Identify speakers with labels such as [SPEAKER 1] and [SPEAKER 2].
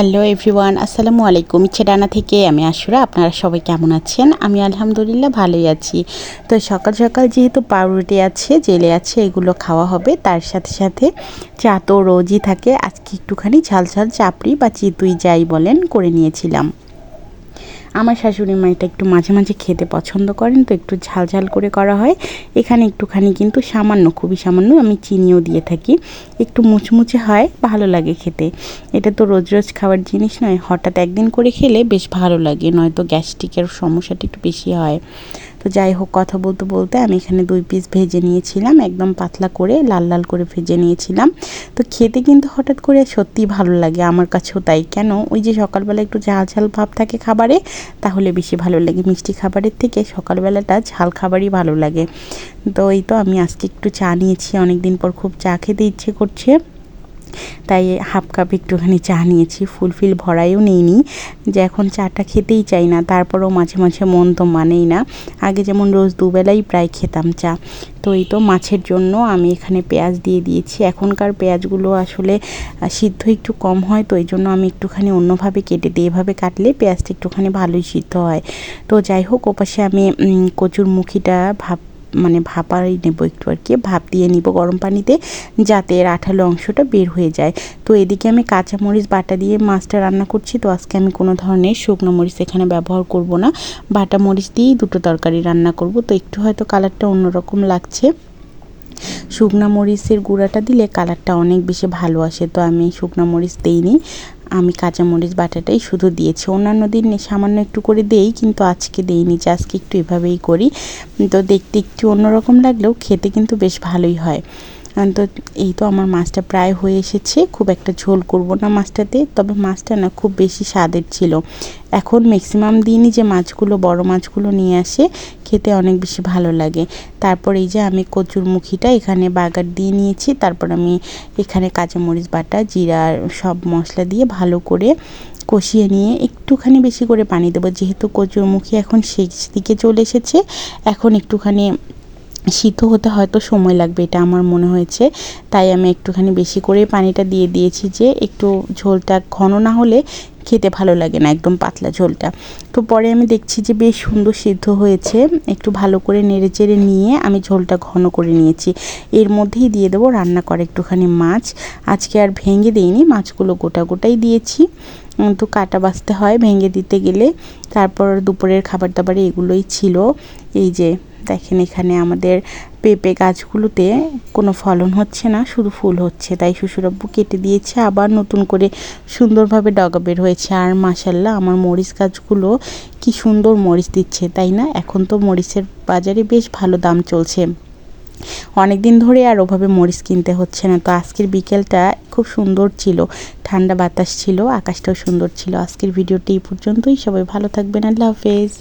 [SPEAKER 1] Hello everyone, আসসালামু আলাইকুম। ইচ্ছে ডানা থেকে আমি আসুরা আপনারা সবাই কেমন আছেন? আমি আলহামদুলিল্লাহ ভালোই আছি। তো সকাল সকাল যেহেতু পাউরুটি আছে, জেলে আছে, এগুলো খাওয়া হবে। তার সাথে সাথে চা তো রোজই থাকে। আজকে একটুখানি ঝাল ঝাল চাপড়ি বা চিতুই যাই বলেন করে নিয়েছিলাম। আমার শাশুড়ি মা এটা একটু মাঝে মাঝে খেতে পছন্দ করেন, তো একটু ঝাল ঝাল করে করা হয়। এখানে একটুখানি কিন্তু সামান্য, খুবই সামান্য আমি চিনিও দিয়ে থাকি। একটু মুচমুচে হয়, ভালো লাগে খেতে। এটা তো রোজ রোজ খাওয়ার জিনিস নয়, হঠাৎ একদিন করে খেলে বেশ ভালো লাগে, নয়তো গ্যাস্ট্রিকের সমস্যাটা একটু বেশি হয়। তো যাই হোক, কথা বলতে বলতে আমি এখানে দুই পিস ভেজে নিয়েছিলাম, একদম পাতলা করে, লাল লাল করে ভেজে নিয়েছিলাম। তো খেতে কিন্তু হঠাৎ করে সত্যি ভালো লাগে, আমার কাছেও তাই। কেন? ওই যে সকালবেলা একটু ঝাল ঝাল ভাব থাকে খাবারে, তাহলে বেশি ভালো লাগে। মিষ্টি খাবারের থেকে সকালবেলাটা ঝাল খাবারই ভালো লাগে। তো এই তো আমি আজকে একটু চা নিয়েছি অনেক দিন পর খুব চা খেতে ইচ্ছে করছে। তাই হাফ কাপ একটুখানি চা নিয়েছি। ফুলফিল ভরাইও নেইনি। যে এখন চাটা খেতেই চাই না, তারপরেও মাঝে মাঝে মন তো মানেই না। আগে যেমন রোজ দুবেলাই প্রায় খেতাম চা। তো এই তো মাছের জন্য আমি এখানে পেঁয়াজ দিয়ে দিয়েছি। এখনকার পেঁয়াজগুলো আসলে সিদ্ধ একটু কম হয়, তো এই জন্য আমি একটুখানি অন্যভাবে কেটে দিই এভাবে কাটলে পেঁয়াজটা একটুখানি ভালোই সিদ্ধ হয়। তো যাই হোক, ওপাশে আমি কচুর মুখিটা ভাব মানে ভাপাই নেব একটু আর কি, ভাপ দিয়ে নিব গরম পানিতে যাতে এর আঠালো অংশটা বের হয়ে যায়। তো এদিকে আমি কাঁচা মরিচ বাটা দিয়ে মাছটা রান্না করছি, তো আজকে আমি কোনো ধরনের শুকনো মরিচ এখানে ব্যবহার করব না। বাটা মরিচ দিয়েই দুটো তরকারি রান্না করব, তো একটু হয়তো কালারটা অন্যরকম লাগছে। শুকনা মরিচের গুঁড়াটা দিলে কালারটা অনেক বেশি ভালো আসে। তো আমি শুকনো মরিচ দিইনি। আমি কাঁচা মরিচ বাটাটাই শুধু দিয়েছি। অন্যান্য দিন সামান্য একটু করে দেই, কিন্তু আজকে দেইনি, যে আজকে একটু এভাবেই করি। তো দেখতে একটু অন্যরকম লাগলেও খেতে কিন্তু বেশ ভালোই হয়। তো এই তো আমার মাছটা প্রায় হয়ে এসেছে। খুব একটা ঝোল করব না মাছটাতে, তবে মাছটা না খুব বেশি স্বাদের ছিল। এখন ম্যাক্সিমাম দিনই যে মাছগুলো, বড় মাছগুলো নিয়ে আসে, খেতে অনেক বেশি ভালো লাগে। তারপর এই যে আমি কচুর মুখিটা এখানে বাগার দিয়ে নিয়েছি। তারপর আমি এখানে কাঁচামরিচ বাটা, জিরা সব মশলা দিয়ে ভালো করে কষিয়ে নিয়ে একটুখানি বেশি করে পানি দেবো। যেহেতু কচুরমুখী এখন শেষ দিকে চলে এসেছে, এখন একটুখানি সিদ্ধ হতে হয়তো সময় লাগবে, এটা আমার মনে হয়েছে। তাই আমি একটুখানি বেশি করে পানিটা দিয়ে দিয়েছি যে একটু ঝোলটা ঘন না হলে খেতে ভালো লাগে না, একদম পাতলা ঝোলটা। তো পরে আমি দেখছি যে বেশ সুন্দর সিদ্ধ হয়েছে, একটু ভালো করে নেড়ে চেড়ে নিয়ে আমি ঝোলটা ঘন করে নিয়েছি। এর মধ্যেই দিয়ে দেবো রান্না করে একটুখানি মাছ। আজকে আর ভেঙে দিইনি, মাছগুলো গোটা গোটাই দিয়েছি। তো কাটা বাছতে হয় ভেঙে দিতে গেলে। তারপর দুপুরের খাবার দাবারে এগুলোই ছিল। এই যে, দেখেন এখানে আমাদের পেঁপে গাছগুলোতে কোনো ফলন হচ্ছে না, শুধু ফুল হচ্ছে। তাই শ্বশুরাব্বু কেটে দিয়েছে, আবার নতুন করে সুন্দরভাবে ডগা বের হয়েছে। আর মাসাল্লাহ আমার মরিচ গাছগুলো কি সুন্দর মরিচ দিচ্ছে, তাই না? এখন তো মরিচের বাজারে বেশ ভালো দাম চলছে। অনেক দিন ধরে আর ওভাবে মরিচ কিনতে হচ্ছে না। তো আজকের বিকেলটা খুব সুন্দর ছিল। ঠান্ডা বাতাস ছিল, আকাশটাও সুন্দর ছিল। আজকের ভিডিওটি এই পর্যন্তই। সবাই ভালো থাকবেন। আল্লাহ হাফেজ।